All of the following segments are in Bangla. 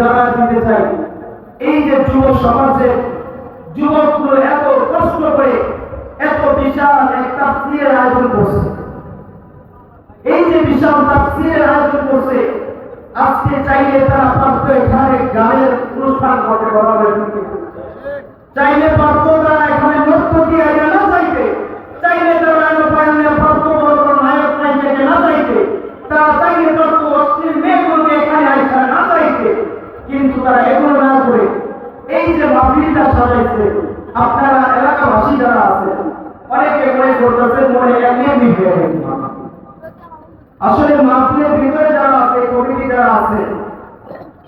জানা দিতে চাই। এই যে যুব সমাজে যুবকগুলো এত কষ্ট করে, এত বিশাল এক তাফসিরের আয়োজন করছে। এই যে বিশাল তাফসিরের আয়োজন করছে, আজকে চাইলে তারা পারতো এখানে গানের অনুষ্ঠান ঘটে করা হবে চাইলে পারতো তারা এখানে নৃত্য দিয়ে না চাইতে চাইলে তারা এনে পারলে পারতো বড় বড় নায়ক নায়িকাকে না চাইতে তারা চাইলে পারতো অশ্লীল মেয়েগুলোকে এখানে আইসা না চাইতে কিন্তু তারা এগুলো না করে এই যে সাজাইছে আপনারা এলাকাবাসী যারা আছে অনেকে মনে করতেছে মনে এমনি এমনি আসলে মাহফিলের ভিতরে যারা আছে, কমিটি যারা আছে,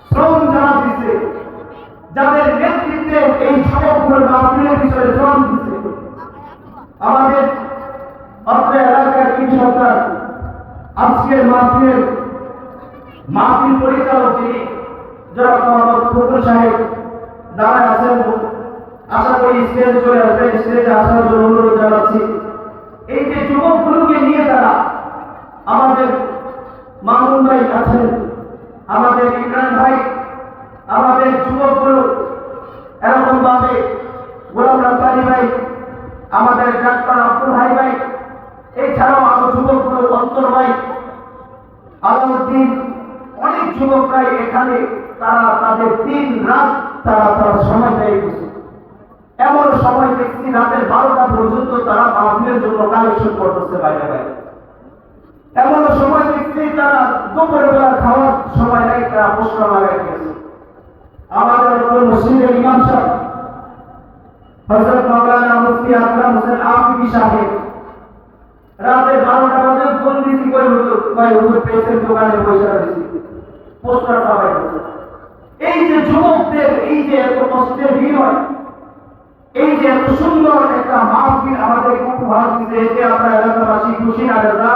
শ্রম যারা দিচ্ছে যাদের নেতৃত্বে এই সবগুলো মাহফিলের বিষয়ে শ্রম দিচ্ছে আমাদের অত্র এলাকার তিন সরকার, আজকের মাহফিলের মাহফিল পরিচালক যিনি, জনাব মোহাম্মদ ফখরুল সাহেব, দাঁড়ায় আছেন আশা করি স্টেজ চলে আসবেন স্টেজে আসার জন্য অনুরোধ জানাচ্ছি। এই যে যুবকগুলোকে নিয়ে তারা আমাদের মামুন ভাই আছেন, আমাদের ইমরান ভাই, আমাদের যুবকগুলো এরকম ভাবে গোলাম রাব্বানি ভাই, আমাদের ডাক্তার আব্দুল ভাই ভাই, এছাড়াও আরও যুবকগুলো অন্তর ভাই, আলাউদ্দিন, অনেক যুবকরাই এখানে, তারা তাদের দিন রাত তারা তার সময় ব্যয় করছে এমন সময় দেখছি রাতের বারোটা পর্যন্ত মাহফিলের জন্য কালেকশন করতেছে বাইরে বাইরে। এমন সময় দেখছি তারা দুপুরের বেলা খাওয়ার সময় নাই তারা প্রশ্ন লাগাই গেছে আমাদের মসজিদের ইমাম সাহেব হজরত মাওলানা মুফতি আকরাম হোসেন আফিকি সাহেব, রাতে বারোটা বাজে ফোন করে হুজুর হুজুর পেয়েছেন দোকানে পয়সা দিছি এই যে যুবকদের, এই যে এত কষ্টের ভিড় এই যে এত সুন্দর একটা মাহফিল আমাদের উপহার দিতে এতে আমরা এলাকাবাসী খুশি দাদা